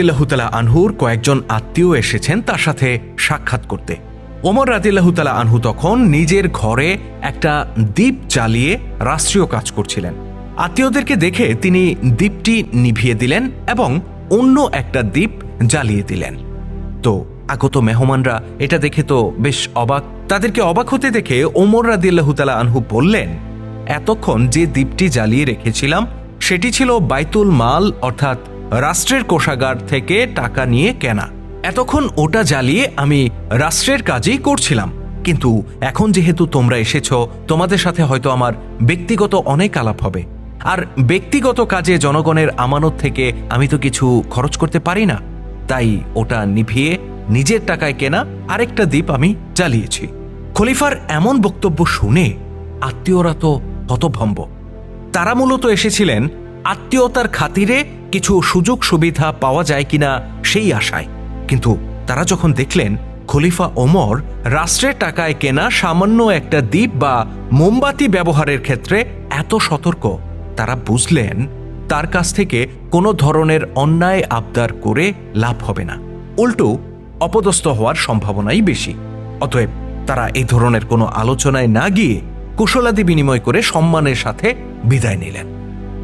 রাদিল্লাহুতালা আনহুর কয়েকজন আত্মীয় এসেছেন তার সাথে সাক্ষাৎ করতে। ওমর রাদিল্লাহুতালা আনহু তখন নিজের ঘরে একটা দ্বীপ জ্বালিয়ে রাষ্ট্রীয় কাজ করছিলেন। আত্মীয়দেরকে দেখে তিনি দ্বীপটি নিভিয়ে দিলেন এবং অন্য একটা দ্বীপ জ্বালিয়ে দিলেন। তো আগত মেহমানরা এটা দেখে তো বেশ অবাক। তাদেরকে অবাক হতে দেখে ওমর রাদিল্লাহুতালা আনহু বললেন, এতক্ষণ যে দ্বীপটি জ্বালিয়ে রেখেছিলাম, সেটি ছিল বাইতুল মাল, অর্থাৎ রাষ্ট্রের কোষাগার থেকে টাকা নিয়ে কেনা। এতক্ষণ ওটা জ্বালিয়ে আমি রাষ্ট্রের কাজই করছিলাম। কিন্তু এখন যেহেতু তোমরা এসেছ, তোমাদের সাথে হয়তো আমার ব্যক্তিগত অনেক আলাপ হবে। আর ব্যক্তিগত কাজে জনগণের আমানত থেকে আমি তো কিছু খরচ করতে পারি না। তাই ওটা নিভিয়ে নিজের টাকায় কেনা আরেকটা দ্বীপ আমি জ্বালিয়েছি। খলিফার এমন বক্তব্য শুনে আত্মীয়রা তো হতভম্ব। তারা মূলত এসেছিলেন আত্মীয়তার খাতিরে কিছু সুযোগ সুবিধা পাওয়া যায় কিনা সেই আশায়। কিন্তু তারা যখন দেখলেন, খলিফা ওমর রাষ্ট্রের টাকায় কেনা সামান্য একটা দ্বীপ বা মোমবাতি ব্যবহারের ক্ষেত্রে এত সতর্ক, তারা বুঝলেন তার কাছ থেকে কোনো ধরনের অন্যায় আবদার করে লাভ হবে না। উল্টো, অপদস্থ হওয়ার সম্ভাবনাই বেশি। অতএব তারা এই ধরনের কোনো আলোচনায় না গিয়ে কুশলাদি বিনিময় করে সম্মানের সাথে বিদায় নিলেন।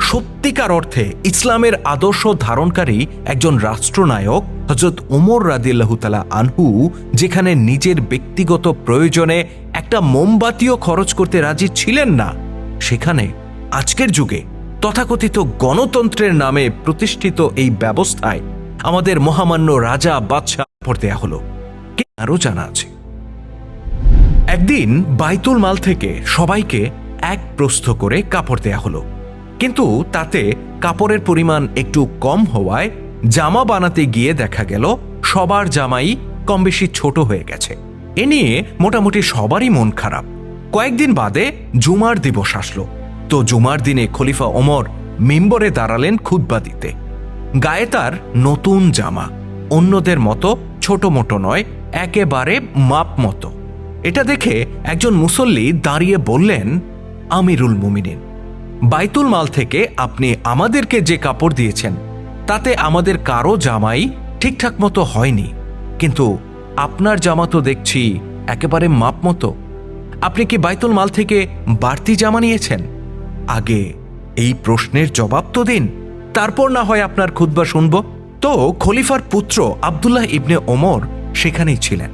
সত্যিকার অর্থে ইসলামের আদর্শ ধারণকারী একজন রাষ্ট্রনায়ক হজরত ওমর রাদিল্লাহতালা আনহু, যেখানে নিজের ব্যক্তিগত প্রয়োজনে একটা মোমবাতিও খরচ করতে রাজি ছিলেন না। সেখানে আজকের যুগে তথাকথিত গণতন্ত্রের নামে প্রতিষ্ঠিত এই ব্যবস্থায় আমাদের মহামান্য রাজা বাদশাহ পর দেয়া হলো। কে আরও জানা আছে? একদিন বাইতুল মাল থেকে সবাইকে এক প্রস্থ করে কাপড় দেয়া হলো। কিন্তু তাতে কাপড়ের পরিমাণ একটু কম হওয়ায় জামা বানাতে গিয়ে দেখা গেল সবার জামাই কম বেশি ছোট হয়ে গেছে। এ নিয়ে মোটামুটি সবারই মন খারাপ। কয়েকদিন বাদে জুমার দিবস আসলো। তো জুমার দিনে খলিফা ওমর মেম্বরে দাঁড়ালেন খুতবা দিতে। গায়ে তার নতুন জামা, অন্যদের মতো ছোট মোটো নয়, একেবারে মাপ মতো। এটা দেখে একজন মুসল্লি দাঁড়িয়ে বললেন, আমিরুল মুমিনিন। বাইতুল মাল থেকে আপনি আমাদেরকে যে কাপড় দিয়েছেন, তাতে আমাদের কারও জামাই ঠিকঠাক মতো হয়নি। কিন্তু আপনার জামা তো দেখছি একেবারে মাপ মতো। আপনি কি বাইতুল মাল থেকে বাড়তি জামা নিয়েছেন? আগে এই প্রশ্নের জবাব তো দিন, তারপর না হয় আপনার খুদ্া শুনব। তো খলিফার পুত্র আবদুল্লাহ ইবনে ওমর সেখানেই ছিলেন।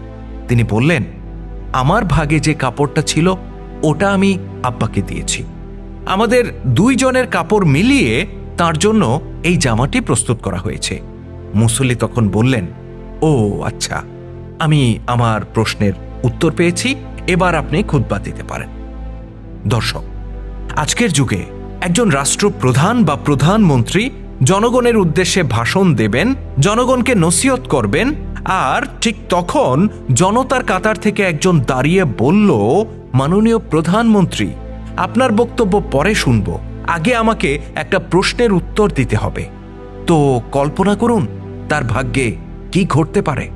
তিনি বললেন, আমার ভাগে যে কাপড়টা ছিল, ওটা আমি আব্বাকে দিয়েছি। আমাদের দুইজনের কাপড় মিলিয়ে তার জন্য এই জামাটি প্রস্তুত করা হয়েছে। মুসল্লি তখন বললেন, ও আচ্ছা আমি আমার প্রশ্নের উত্তর পেয়েছি, এবার আপনি খুতবা দিতে পারেন। দর্শক, আজকের যুগে একজন রাষ্ট্রপ্রধান বা প্রধানমন্ত্রী জনগণের উদ্দেশ্যে ভাষণ দেবেন, জনগণকে নসিহত করবেন, আর ঠিক তখন জনতার কাতার থেকে একজন দাঁড়িয়ে বলল, মাননীয় প্রধানমন্ত্রী আপনার বক্তব্য পরে শুনব। আগে আমাকে একটা প্রশ্নের উত্তর দিতে হবে। তো কল্পনা করুন, তার ভাগ্যে কি ঘটতে পারে।